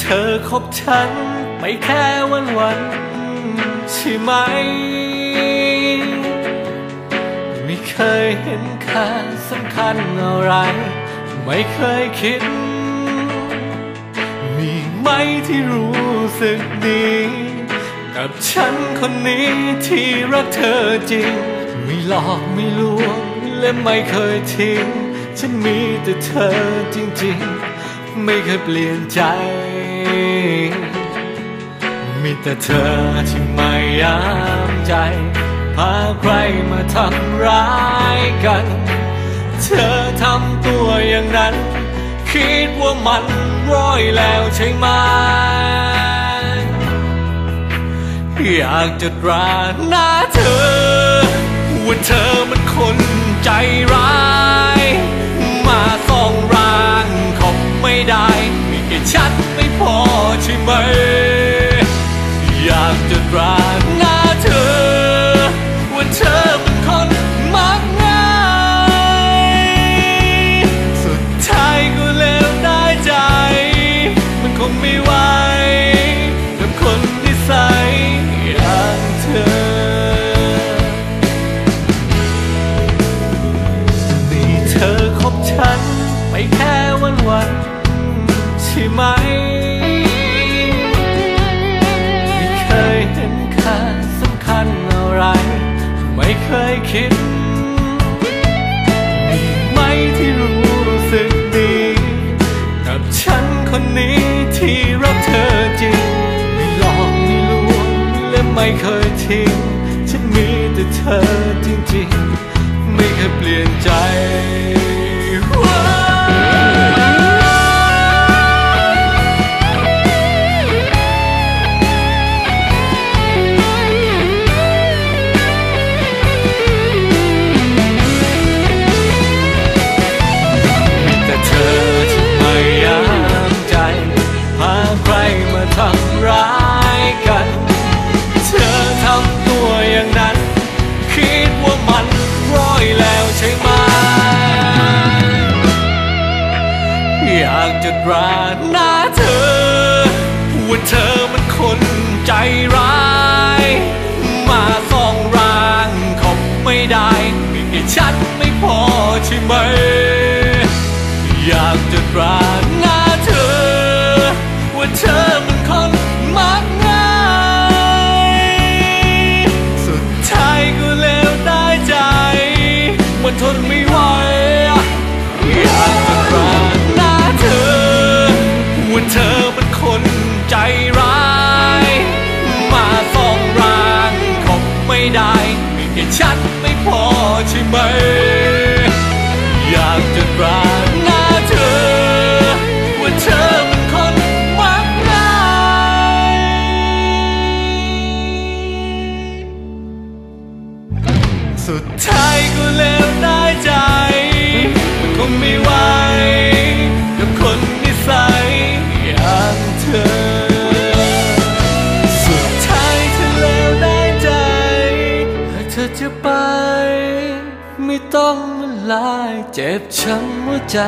เธอคบฉันไปแค่วันวันใช่ไหม ไม่เคยเห็นค่าสำคัญอะไร ไม่เคยคิด มีไหมที่รู้สึกดี กับฉันคนนี้ที่รักเธอจริง ไม่หลอกไม่ลวงและไม่เคยทิ้ง ฉันมีแต่เธอจริงๆ ไม่เคยเปลี่ยนใจ มีแต่เธอที่ไม่ยามใจ พาใครมาทำร้ายกัน เธอทำตัวอย่างนั้น คิดว่ามันร้อยแล้วใช่ไหม อยากจะตราหน้าเธอ ว่าเธอมันคนใจร้าย มาส่องร่างเขาไม่ได้ มีแค่ชัด พอใช่ไหม อยากจะตราหน้าเธอ ว่าเธอเป็นคนมักง่าย สุดท้ายก็เลวได้ใจ มันคงไม่ไหวกับคนที่ใสอย่างเธอนี่เธอคบฉัน ไปแค่วันวันๆใช่ไหม ไม่เคยทิ้ง ฉันมีแต่เธอจริงๆ ไม่เคยเปลี่ยนใจ จะตราหน้าเธอ ว่าเธอมันคนใจร้าย มาส่องร่างเขาไม่ได้มีแค่ฉันไม่พอใช่ไหม อยากจะตราหน้าเธอ ว่าเธอมันคนมักง่าย สุดท้ายก็เลวได้ใจ มันทนไม่ ฉันไม่พอใช่ไหม อยากจะตราหน้าเธอ ว่าเธอเป็นคนมักง่ายสุดท้ายก็เลวได้ใจ มันคงไม่ไหวกั ธอจะไป ไม่ต้องมาลายเจ็บช้ำหัวใจ